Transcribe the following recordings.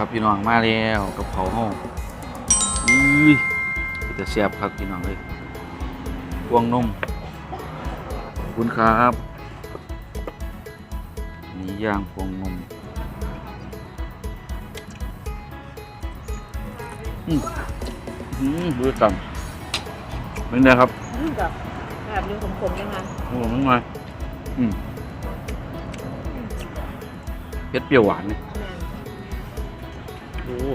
ครับพี่น้องมาแล้วกับเขาวห้องอุ้ยจะแซ่บครับพี่น้องเลยพวงนมขอบคุณครับนี่ย่างพวงนมอืมอืมดูกันเป็นไงครับอืมแบบแบบนี้ขมๆยังไงโอ้โหมันมาอืมเผ็ดเปรี้ยวหวานเนี่ย แม่นโอ้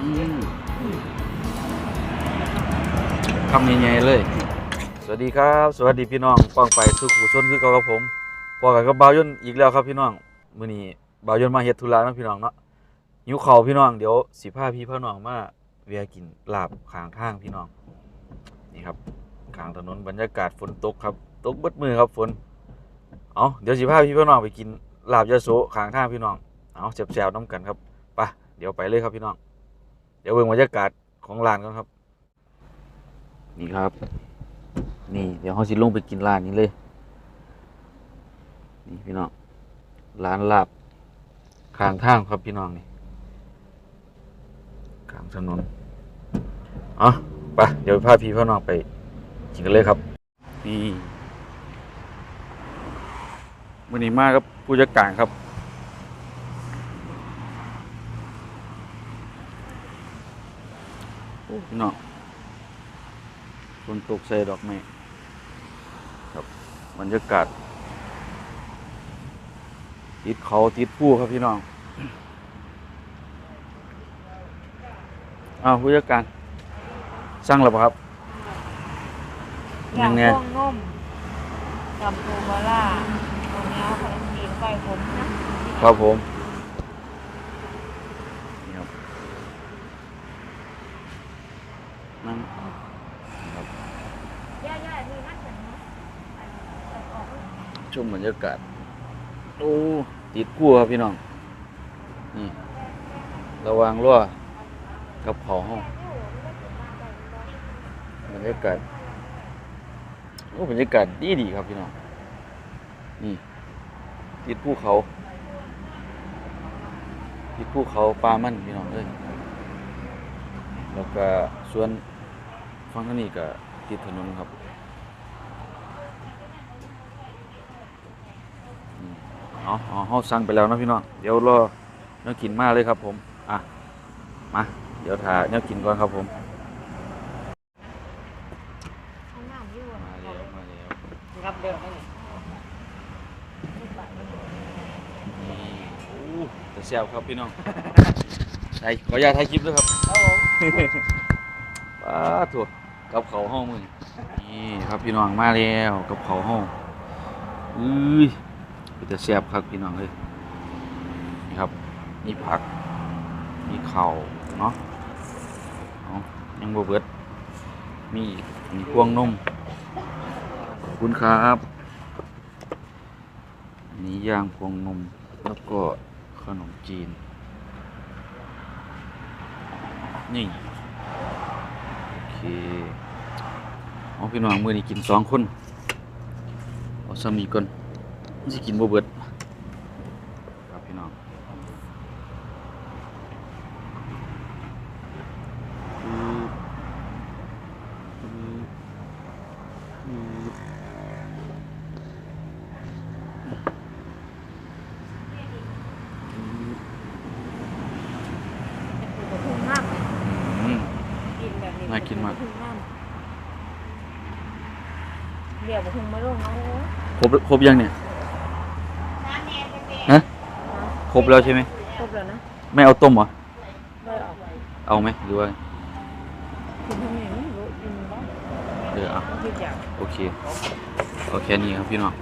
อืมคำใหญ่ๆเลย สวัสดีครับ สวัสดีพี่น้องป้องไปสุขุชนคือเก่ากับผมพอกับกับบาวยนอีกแล้วครับพี่น้องมื้อนี้บาวยนมาเฮ็ดธุระเนาะพี่น้องเนาะหิวข้าวพี่น้องเดี๋ยวสิพาพี่พาน้องมาเวียกินลาบข้างทางพี่น้อง นี่ครับข้างถนนบรรยากาศฝนตกครับ ตกเบิดมือครับฝนเอาเดี๋ยวสิพาพี่พาน้องไปกินลาบยะโสข้างทางพี่น้องเอาแซ่บๆน้ำกันครับ เดี๋ยวไปเลยครับพี่น้อง เดี๋ยวเบิ่งบรรยากาศของร้านกันครับ นี่ครับ นี่เดี๋ยวเขาสิลงไปกินร้านนี้เลย นี่พี่น้อง ร้านลาบข้างทางครับพี่น้องนี่ข้างถนนเอาไปเดี๋ยวพาพี่พาน้องไปกินกันเลยครับนี่วันนี้มากับผู้จัดการครับ โอ้ พี่น้องฝนตกใส่ดอกไม้ครับบรรยากาศติดเขาติดผู้ครับพี่น้องอ้าวผู้จัดการสั่งแล้วเปล่าครับอย่างยังไงพวงนุ่มกับปูบาร่าตรงนี้ขนมจีนไก่ผมนะครับผมนี่ครับนั่งครับ ย่าๆมีนัดกันเนาะ ชมบรรยากาศโอ้ติดกู้ครับพี่น้องนี่ระวังรั่วกับเขาห้องบรรยากาศโอ้บรรยากาศดีดีครับพี่น้องนี่ติดภูเขาติดภูเขาปลามันพี่น้องเลยแล้วก็ส่วนฝั่งทางนี้ก็ติดถนนครับ เอาเอาเฮาสั่งไปแล้วนะพี่น้อง เดี๋ยวรอเนื้อกินมาเลยครับผม อะ มา เดี๋ยวถ่าเนื้อกินก่อนครับผมห้องน้ำอยู่มาแล้วมาแล้วรับเดินไปนี่นี่โอ้แต่แซ่บครับพี่น้องใช่ขออนุญาตถ่ายคลิปด้วยครับ ครับผมป้าถั่วกับเขาวห้องมึงนี่ครับพี่น้องมาแล้วกับเขาวห้องอุ้ย เป็นแต่แซ่บครับพี่น้องเลยนี่ครับมีผักมีเข่าวเนาะเอยังบ่เบิดมีอีกมีพวงนมขอบคุณครับนนี้ย่างพวงนมแล้วก็ขนมจีน นี่ โอเคเอาพี่น้องมือนี้กินสองคน เอาสามีก่อน มันสิกินบ่เบิดครับพี่น้องอืออืออืออือกระทุ่งน้ำอืม กินแบบนี้น่ากินมากระทุ่งน้ำเดี๋ยวกระทุ่งมาลงเอาครบครบยังเนี่ย ฮะ ค รบแล้วใช่ไหมครบแล้วนะไม่เอาต้มเหรอได้ออกเอาไหมหรือว่ากินทำไมไม่รู้กินบ้างเออเอาคิดอย่างโอเคเอาแค่นี้ครับพี่น้อง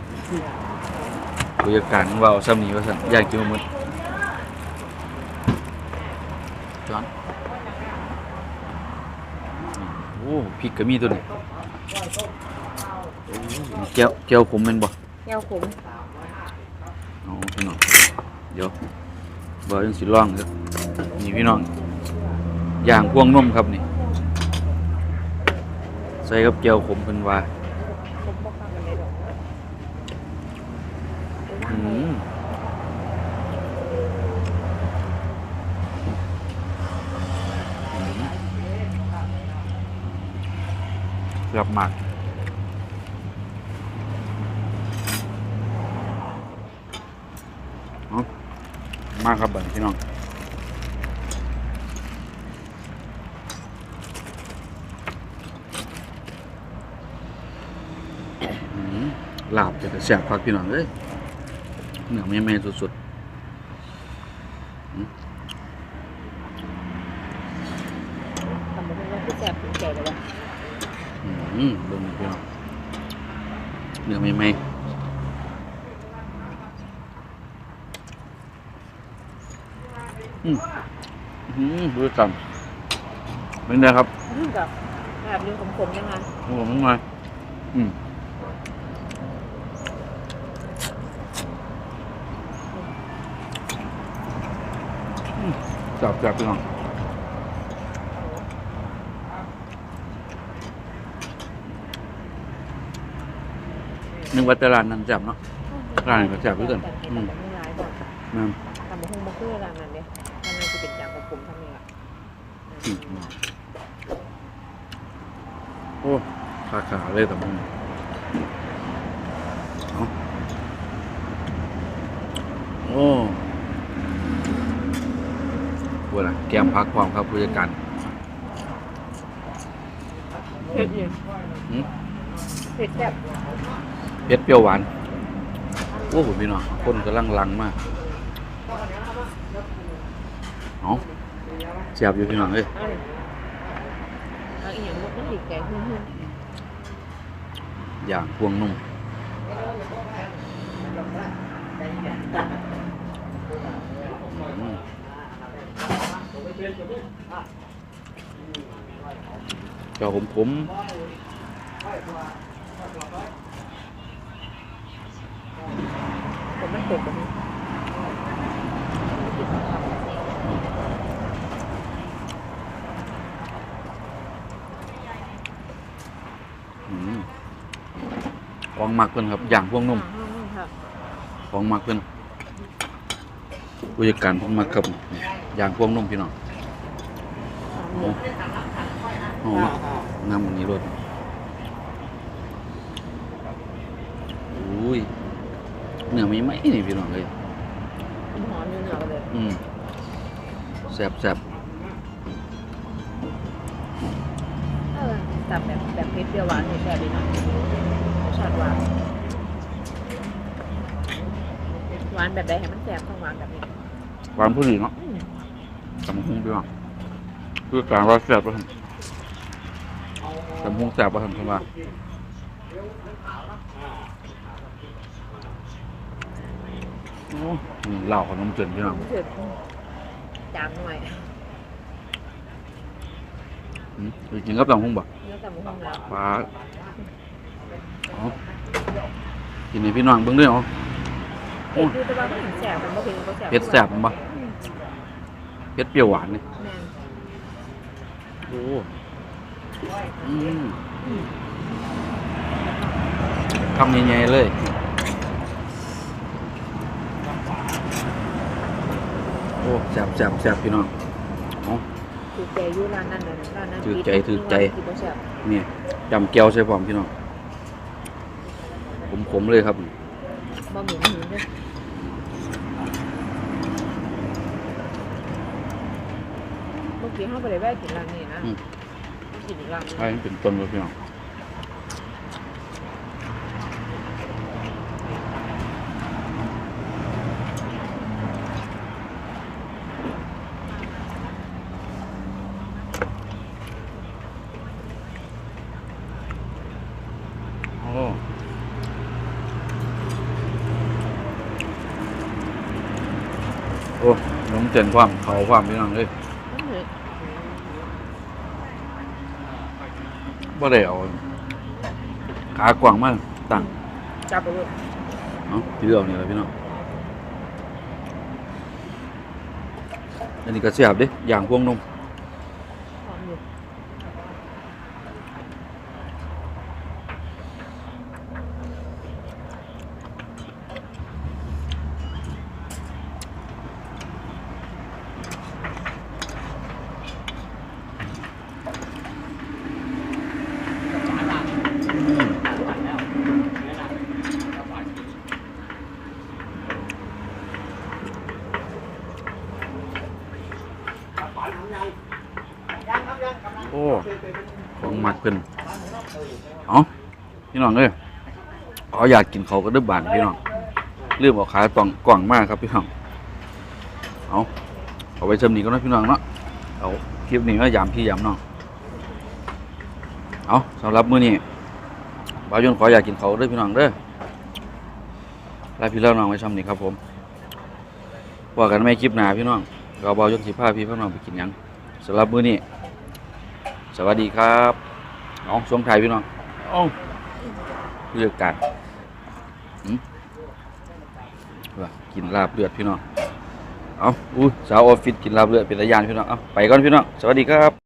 บรรยากาศของเราซ้ำนี้ว่าสั่นอยากกินหมดจอนโอ้พริกก็มีตัวนี้โอ้แก้วแก้วขมแม่นบ่แก้วขมเอาพี่น้อง เดี๋ยวเบอร์ยังสิล่องครับนี่พี่น้องอย่างพวงนุ่มครับนี่ ใส่กับเจียวขมเป็นว่าเกือบหมาก มากครับเบิ่งพี่น้องอืมลาบจะแซ่บพักพี่น้องเอ้ยเนื้อไม่แม่สุดๆทำมันก็คือแสบถึงใจเลยว่ะอืมเบิ่งพี่น้องเนื้อไม่ไหม อืมอืมดูกันเป็นไงครับนี่กับแบบนี้ขมๆยังไงโอ้โหมันไงอืมอืมจับจับพี่น้องนึกว่าแต่ร้านนั้นจับเนาะร้านก็แซ่บเหลือเกินอือืมมไม่ร้ายบอกนั่นทำมาหุ้มมาคือร้านนั้นเนี่ยร้านนั้นจะเป็นอย่างของ ผมทำเองอะอืมโอ้ขาขาเลยแต่มึงเอาโอ้พูดอะไรแกมพักความครับผู้จัดการเผ็ดอยู่หืมเผ็ดแบบเผ็ดเปรี้ยวหวาน โอ้ผมพี่น้องคนกำลังลังมาก เอา เสียบอยู่พี่น้องเอ้ยเอาเลยเอาอีกอย่างมันติดแกงหุ่นอย่างพวงนุ่มอืมเจ้าผมผมๆผมมันตกแบบนี้ อืม ของหมักเพิ่นครับอย่างพวงนุ่มครับของหมักเพิ่นผู้จัดการผมมักครับอย่างพวงนุ่มพี่น้องโอ้โหน้ำมันนี้รสอุ้ยเนื้อไม่ไหมนี่พี่น้องเลยหอมเนื้อเลยอืมแซ่บแซ่บเออจับแบบแบบเผ็ดเปรี้ยวหวานนี่แซ่บดีหน่อยรส ชาติหวาน หวานแบบใดให้มันแซ่บต้องหวานแบบนี้หวานผู้ดีเนาะอืมตำหุ้งพี่น้องคือการว่าแซ่บป่ะครับตำหุ้งแซ่บป่ะครับคุณว่าโอ้นี่เหล้าขนมเจือนพี่น้องรู้สึกจางหน่อยอืมไปกินกับตำหุ้งบ่เนื้อแต่หมูของเรา ปลาเอา กินให้พี่น้องเบิ่งด้วยเหรอเผ็ดคือแต่ว่ามันถึงแสบมันบ่เผ็ดมันบ่แสบเผ็ดแซ่บบ่อืมเผ็ดเปรี้ยวหวานนี่แม่นโอ้อืมคำใหญ่ๆเลยโอ้แซ่บแซ่บแซ่บพี่น้องเอาถือใจอยู่ร้านนั้นน่ะร้านนั้นถือใจถือใจที่บ่แซ่บนี่จำแก้วใส่พร้อมพี่น้อง ขมๆเลยครับบ่เหม็นหืนเด้อเมื่อกี้เฮาบ่ได้แวะกินร้านนี้นะอืมกินอีกร้านหนึ่งใช่เป็นต้นเลยพี่น้องโอ้โอ้น้องเจนความเขาความพี่น้องเลยมันเหมือนบ่ได้เอาขากว้างมากตั้งจับไปเลยเนาะที่เรื่องนี่แหละพี่น้องอันนี้ก็เสียบเดิอย่างพวงนม อ้ของมัดเพิ่นเอาพี่น้องเอ้ยขออยากกินเขาก็เด้อบานพี่น้องลืมเอาขายกล่องกล่องมากครับพี่น้องเอาเอาไปชมนี้ก็นะพี่น้องเนาะเอาคลิปนี้ก็ยามพี่ยามน้องเอาสำหรับมื้อนี้บ่าวยนขออยากกินเขาเด้อพี่น้องเด้อลาพี่เล่าน้องไว้ชมนี้ครับผมว่ากันไม่คลิปหนาพี่น้องเราบ่าวยนสิพาพี่พี่น้องไปกินยังสำหรับมื้อนี้ สวัสดีครับน้องสวงไทยพี่น้องเอ้าเลือกกันอืมกินลาบเลือดพี่น้อง เอาอู้สาวออฟฟิศกินลาบเลือดเป็นตะยานพี่น้อง เอาไปก่อนพี่น้อง สวัสดีครับ